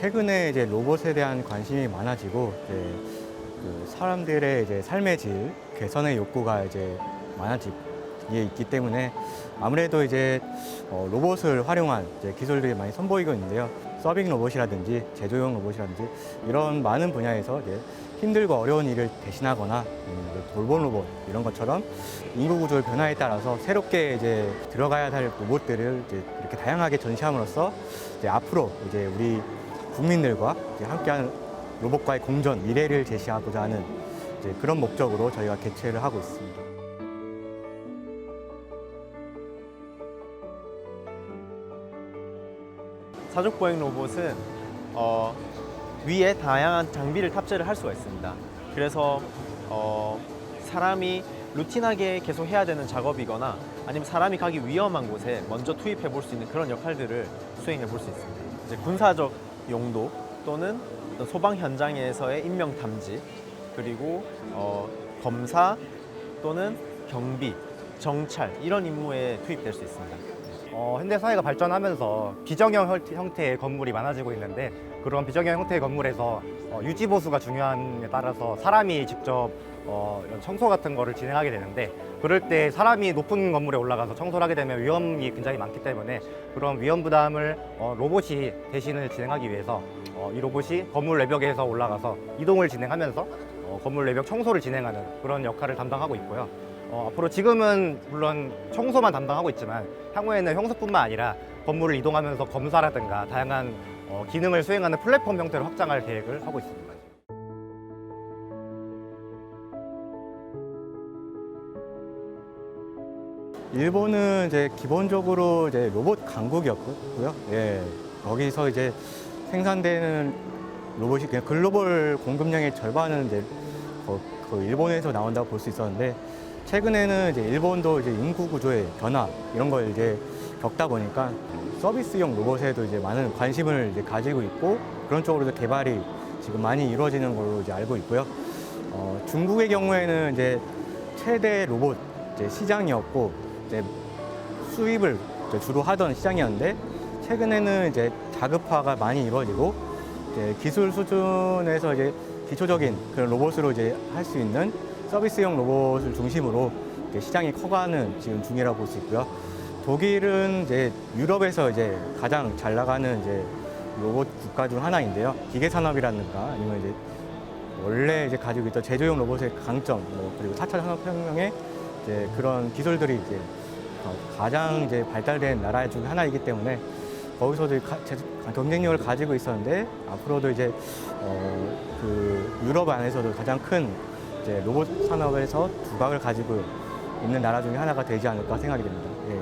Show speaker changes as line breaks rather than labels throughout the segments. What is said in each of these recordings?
최근에 이제 로봇에 대한 관심이 많아지고 이제 그 사람들의 이제 삶의 질 개선의 욕구가 이제 많아지게 있기 때문에 아무래도 이제 어, 로봇을 활용한 이제 기술들이 많이 선보이고 있는데요. 서빙 로봇이라든지 제조용 로봇이라든지 이런 많은 분야에서 이제 힘들고 어려운 일을 대신하거나 음, 돌봄 로봇 이런 것처럼 인구 구조의 변화에 따라서 새롭게 이제 들어가야 할 로봇들을 이제 이렇게 다양하게 전시함으로써 이제 앞으로 이제 우리 국민들과 함께하는 로봇과의 공존 미래를 제시하고자 하는 그런 목적으로 저희가 개최를 하고 있습니다.
사족 보행 로봇은 어, 위에 다양한 장비를 탑재를 할 수가 있습니다. 그래서 어, 사람이 루틴하게 계속 해야 되는 작업이거나 아니면 사람이 가기 위험한 곳에 먼저 투입해 볼 수 있는 그런 역할들을 수행해 볼 수 있습니다. 이제 군사적 용도 또는 소방 현장에서의 인명 탐지 그리고 어, 검사 또는 경비, 정찰 이런 임무에 투입될 수 있습니다.
어, 현대 사회가 발전하면서 비정형 형- 형태의 건물이 많아지고 있는데 그런 비정형 형태의 건물에서 어, 유지 보수가 중요함에 따라서 사람이 직접 어, 이런 청소 같은 거를 진행하게 되는데 그럴 때 사람이 높은 건물에 올라가서 청소를 하게 되면 위험이 굉장히 많기 때문에 그런 위험 부담을 어, 로봇이 대신을 진행하기 위해서 어, 이 로봇이 건물 외벽에서 올라가서 이동을 진행하면서 어, 건물 외벽 청소를 진행하는 그런 역할을 담당하고 있고요. 어, 앞으로 지금은 물론 청소만 담당하고 있지만 향후에는 형사뿐만 아니라 건물을 이동하면서 검사라든가 다양한 어, 기능을 수행하는 플랫폼 형태로 확장할 계획을 하고 있습니다.
일본은 이제 기본적으로 이제 로봇 강국이었고요. 예. 거기서 이제 생산되는 로봇이 그냥 글로벌 공급량의 절반은 이제 거- 그 일본에서 나온다고 볼 수 있었는데 최근에는 이제 일본도 이제 인구 구조의 변화 이런 걸 이제 겪다 보니까 서비스용 로봇에도 이제 많은 관심을 이제 가지고 있고 그런 쪽으로도 개발이 지금 많이 이루어지는 걸로 이제 알고 있고요. 어, 중국의 경우에는 이제 최대 로봇 이제 시장이었고 이제 수입을 이제 주로 하던 시장이었는데 최근에는 이제 자급화가 많이 이루어지고 이제 기술 수준에서 이제 기초적인 그런 로봇으로 이제 할 수 있는 서비스용 로봇을 중심으로 시장이 커가는 지금 중이라고 볼 수 있고요. 독일은 이제 유럽에서 이제 가장 잘 나가는 이제 로봇 국가 중 하나인데요. 기계 산업이라든가 아니면 이제 원래 이제 가지고 있던 제조용 로봇의 강점, 뭐 그리고 4차 산업혁명의 이제 그런 기술들이 이제 어, 가장 이제 발달된 나라 중 하나이기 때문에 거기서도 경쟁력을 가지고 있었는데 앞으로도 이제 어, 그 유럽 안에서도 가장 큰 이제 로봇 산업에서 두각을 가지고 있는 나라 중에 하나가 되지 않을까 생각이 됩니다. 예.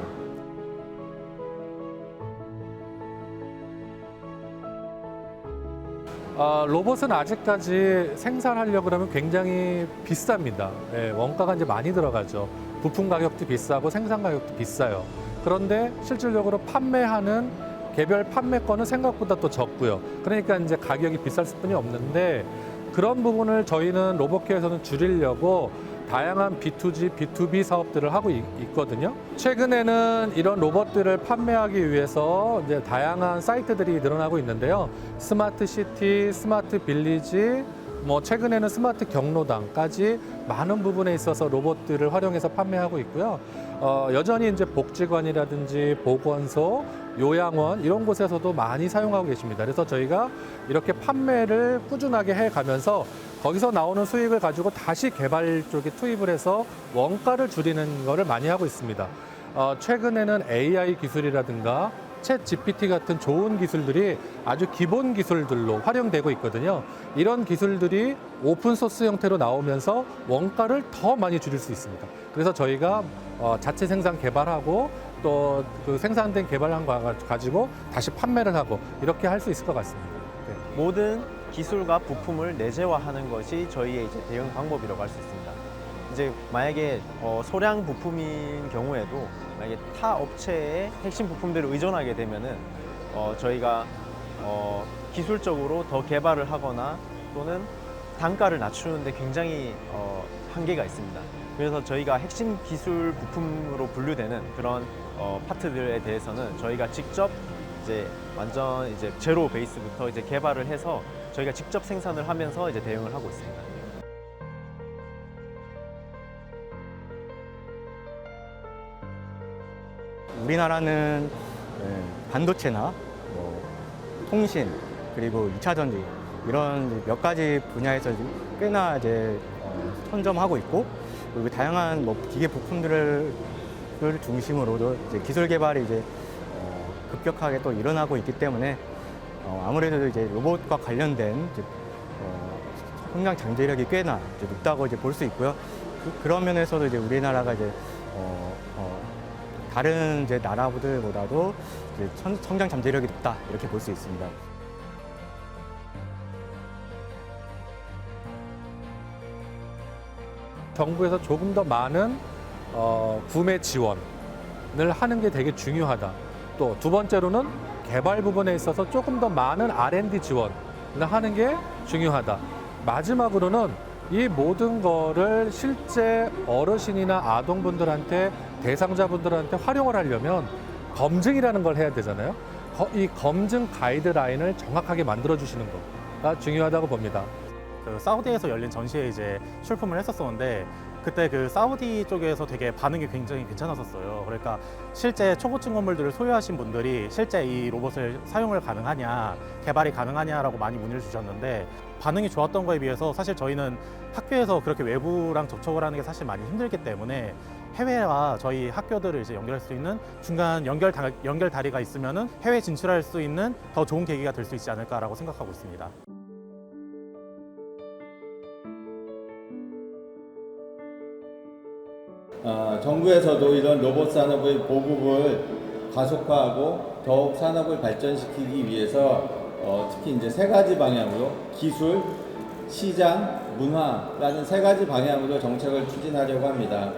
어, 로봇은 아직까지 생산하려고 그러면 굉장히 비쌉니다. 예, 원가가 이제 많이 들어가죠. 부품 가격도 비싸고 생산 가격도 비싸요. 그런데 실질적으로 판매하는 개별 판매권은 생각보다 또 적고요. 그러니까 이제 가격이 비쌀 수뿐이 없는데 그런 부분을 저희는 로봇계에서는 줄이려고 다양한 B2G, B2B 사업들을 하고 있, 있거든요. 최근에는 이런 로봇들을 판매하기 위해서 이제 다양한 사이트들이 늘어나고 있는데요. 스마트 시티, 스마트 빌리지, 뭐 최근에는 스마트 경로당까지 많은 부분에 있어서 로봇들을 활용해서 판매하고 있고요. 어, 여전히 이제 복지관이라든지 보건소, 요양원 이런 곳에서도 많이 사용하고 계십니다. 그래서 저희가 이렇게 판매를 꾸준하게 해 가면서 거기서 나오는 수익을 가지고 다시 개발 쪽에 투입을 해서 원가를 줄이는 거를 많이 하고 있습니다. 어, 최근에는 AI 기술이라든가 챗 GPT 같은 좋은 기술들이 아주 기본 기술들로 활용되고 있거든요. 이런 기술들이 오픈 소스 형태로 나오면서 원가를 더 많이 줄일 수 있습니다. 그래서 저희가 어, 자체 생산 개발하고 또 그 생산된 개발한 거 가지고 다시 판매를 하고 이렇게 할 수 있을 것 같습니다. 네.
모든 기술과 부품을 내재화하는 것이 저희의 이제 대응 방법이라고 할 수 있습니다. 이제 만약에 어, 소량 부품인 경우에도 만약에 타 업체의 핵심 부품들을 의존하게 되면은 어, 저희가 어, 기술적으로 더 개발을 하거나 또는 단가를 낮추는데 굉장히 어, 한계가 있습니다. 그래서 저희가 핵심 기술 부품으로 분류되는 그런 어, 파트들에 대해서는 저희가 직접 이제 완전 이제 제로 베이스부터 이제 개발을 해서 저희가 직접 생산을 하면서 이제 대응을 하고 있습니다.
우리나라는 예, 반도체나 뭐 통신 그리고 2차 전지 이런 몇 가지 분야에서 꽤나 이제 어, 선점하고 있고 그리고 다양한 뭐 기계 부품들을 를 중심으로도 이제 기술 개발이 이제 어, 급격하게 또 일어나고 있기 때문에 어, 아무래도 이제 로봇과 관련된 이제, 어, 성장 잠재력이 꽤나 이제 높다고 이제 볼 수 있고요. 그, 런 면에서도 이제 우리나라가 이제 어, 어, 다른 이제 나라들보다도 이제 선- 성장 잠재력이 높다 이렇게 볼 수 있습니다.
정부에서 조금 더 많은 어, 구매 지원을 하는 게 되게 중요하다. 또 두 번째로는 개발 부분에 있어서 조금 더 많은 R&D 지원을 하는 게 중요하다. 마지막으로는 이 모든 거를 실제 어르신이나 아동분들한테 대상자분들한테 활용을 하려면 검증이라는 걸 해야 되잖아요. 거- 이 검증 가이드라인을 정확하게 만들어 주시는 거가 중요하다고 봅니다.
그 사우디에서 열린 전시에 이제 출품을 했었었는데 그때 그 사우디 쪽에서 되게 반응이 굉장히 괜찮았었어요. 그러니까 실제 초고층 건물들을 소유하신 분들이 실제 이 로봇을 사용을 가능하냐, 개발이 가능하냐라고 많이 문의를 주셨는데 반응이 좋았던 거에 비해서 사실 저희는 학교에서 그렇게 외부랑 접촉을 하는 게 사실 많이 힘들기 때문에 해외와 저희 학교들을 이제 연결할 수 있는 중간 연결 다, 연결 다리가 있으면은 해외 진출할 수 있는 더 좋은 계기가 될 수 있지 않을까라고 생각하고 있습니다.
어, 정부에서도 이런 로봇 산업의 보급을 가속화하고 더욱 산업을 발전시키기 위해서 어, 특히 이제 세 가지 방향으로 기술, 시장, 문화라는 세 가지 방향으로 정책을 추진하려고 합니다.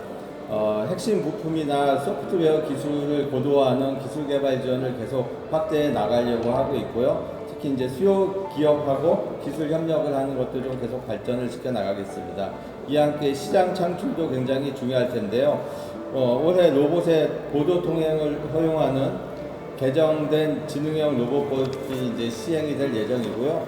어, 핵심 부품이나 소프트웨어 기술을 고도화하는 기술 개발 지원을 계속 확대해 나가려고 하고 있고요. 특히 이제 수요 기업하고 기술 협력을 하는 것도 좀 계속 발전을 시켜 나가겠습니다. 이와 함께 시장 창출도 굉장히 중요할 텐데요. 어, 올해 로봇의 보도 통행을 허용하는 개정된 지능형 로봇법이 이제 시행이 될 예정이고요.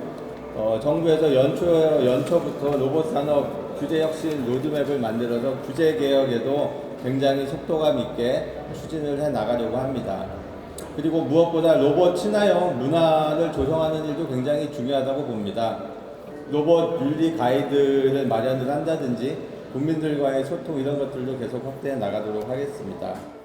어, 정부에서 연초 연초부터 로봇 산업 규제 혁신 로드맵을 만들어서 규제 개혁에도 굉장히 속도감 있게 추진을 해 나가려고 합니다. 그리고 무엇보다 로봇 친화형 문화를 조성하는 일도 굉장히 중요하다고 봅니다. 로봇 윤리 가이드를 마련을 한다든지 국민들과의 소통 이런 것들도 계속 확대해 나가도록 하겠습니다.